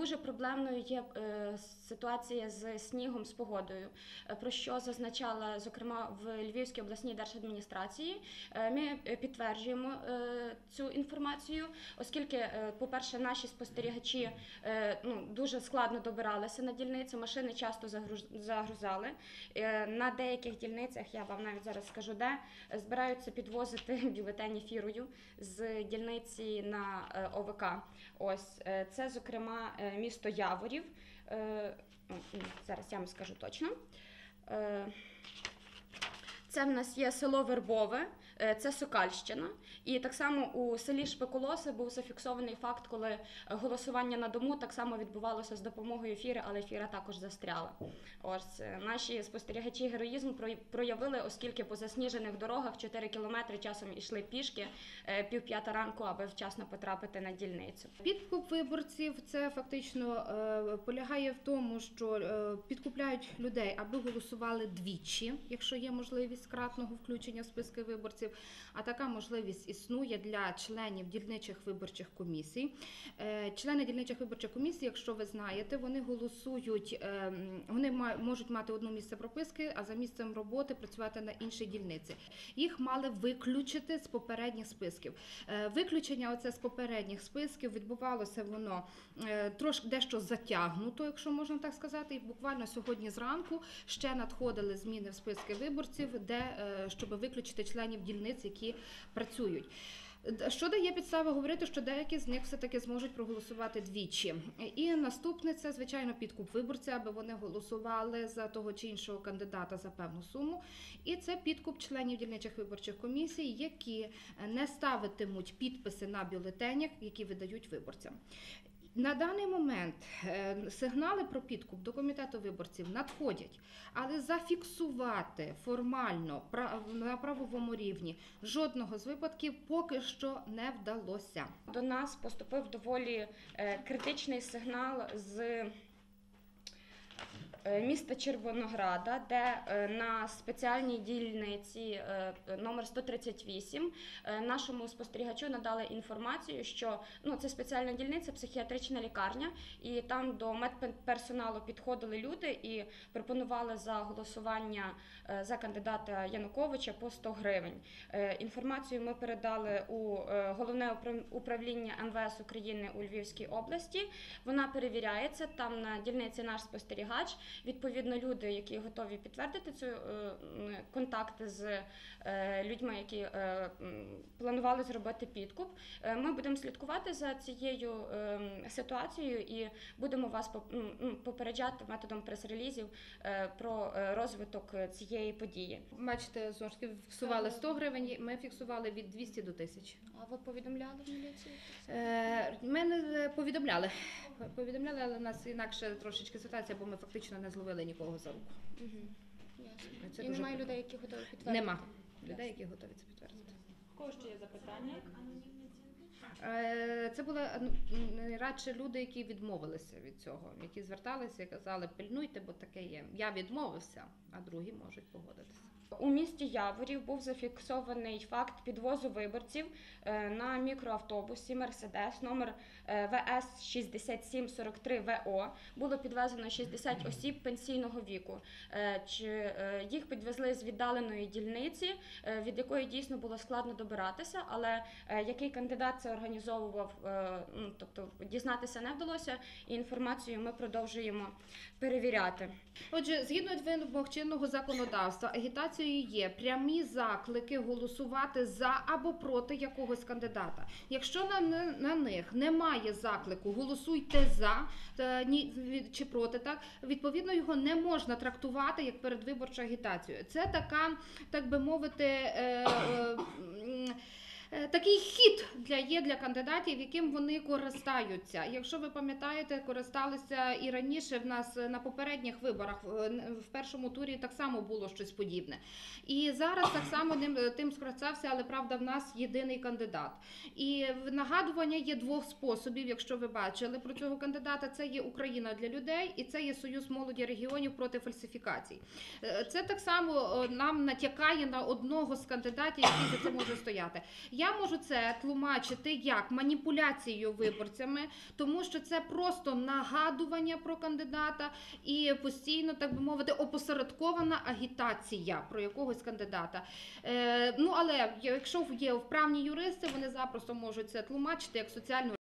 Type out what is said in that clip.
Дуже проблемною є е, ситуація з снігом, з погодою, е, про що зазначала зокрема в Львівській обласній держадміністрації. Е, Ми підтверджуємо цю інформацію, оскільки, по-перше, наші спостерігачі ну, дуже складно добиралися на дільниці, машини часто загруз- загрузали. На деяких дільницях, я вам навіть зараз скажу, де збираються підвозити бюлетені фірою з дільниці на ОВК. Ось це, зокрема, місто Яворів. Е, Зараз я вам скажу точно. Е, Це в нас є село Вербове, е, це Сокальщина. І так само у селі Шпиколоси був зафіксований факт, коли голосування на дому так само відбувалося з допомогою фіри, але фіра також застряла. Ось е, наші спостерігачі героїзм проявили, оскільки по засніжених дорогах 4 кілометри часом йшли пішки е, пів п'ята ранку, аби вчасно потрапити на дільницю. Підкуп виборців це фактично е, полягає в тому, що е, підкупляють людей, аби голосували двічі, якщо є можливість кратного включення в списки виборців. А така можливість існує для членів дільничих виборчих комісій. Е, члени дільничих виборчих комісій, якщо ви знаєте, вони голосують, е, вони можуть мати одне місце прописки, а за місцем роботи працювати на іншій дільниці. Їх мали виключити з попередніх списків. Е, Виключення оце з попередніх списків відбувалося воно трошки дещо затягнуто, якщо можна так сказати. І буквально сьогодні зранку ще надходили зміни в списки виборців, де щоб виключити членів дільниць, які працюють. Що дає підстави говорити, що деякі з них все-таки зможуть проголосувати двічі. І наступне це, звичайно, підкуп виборця, аби вони голосували за того чи іншого кандидата за певну суму. І це підкуп членів дільничих виборчих комісій, які е, не ставитимуть підписи на бюлетенях, які видають виборцям. На даний момент е, сигнали про підкуп до комітету виборців надходять, але зафіксувати формально на правовому рівні жодного з випадків поки що не вдалося. До нас поступив доволі е, критичний сигнал з міста Червонограда, де е, на спеціальній дільниці е, номер 138 е, нашому спостерігачу надали інформацію, що ну, це спеціальна дільниця, психіатрична лікарня, і там до медперсоналу підходили люди і пропонували за голосування е, за кандидата Януковича по 100 гривень. Е, Інформацію ми передали у е, головне управ- управління МВС України у Львівській області. Вона перевіряється там на дільниці наш спостерігач. Відповідно, люди, які готові підтвердити цю е, контакти з е, людьми, які е, планували зробити підкуп. Ми будемо слідкувати за цією е, ситуацією і будемо вас попереджати методом прес-релізів про розвиток цієї події. Бачите, знову ж таки фіксували 100 гривень, ми фіксували від 200 до 1000. А ви повідомляли міліцію? Е, Мене повідомляли. Повідомляли, але в нас інакше трошечки ситуація, бо ми фактично не зловили нікого за руку. Угу. Ясно. Це І дуже немає прикро. людей, які готові підтвердити? Нема людей, які готові це підтвердити. В кого ще є запитання? Е, Це були ну, радше люди, які відмовилися від цього, які зверталися і казали, пильнуйте, бо таке є. Я відмовився, а другі можуть погодитися. У місті Яворів був зафіксований факт підвозу виборців е, на мікроавтобусі Мерседес номер ВС 6743 ВО. Було підвезено 60 осіб пенсійного віку. Е, їх підвезли з віддаленої дільниці, від якої дійсно було складно добиратися, але який кандидат це організовував, е, ну, тобто дізнатися не вдалося, і інформацію ми продовжуємо перевіряти. Отже, згідно вимог чинного законодавства, агітацією є прямі заклики голосувати за або проти якогось кандидата. Якщо на, на, них немає заклику голосуйте за від- чи проти, так відповідно його не можна трактувати як передвиборчу агітацію. Це така, так би мовити. Е, е, Е, Такий хід для є для кандидатів, яким вони користаються. Якщо ви пам'ятаєте, користалися і раніше в нас е, на попередніх виборах в- першому турі так само було щось подібне. І зараз так само ним е, тим скористався, але правда, в нас єдиний кандидат. І нагадування є двох способів, якщо ви бачили про цього кандидата. Це є Україна для людей, і це є Союз молоді регіонів проти фальсифікацій. Е, Це так само е, нам натякає на одного з кандидатів, який за це може стояти. я можу це тлумачити як маніпуляцією виборцями, тому що це просто нагадування про кандидата і постійно, так би мовити, опосередкована агітація про якогось кандидата. Е, ну але якщо є вправні юристи, вони запросто можуть це тлумачити як соціальну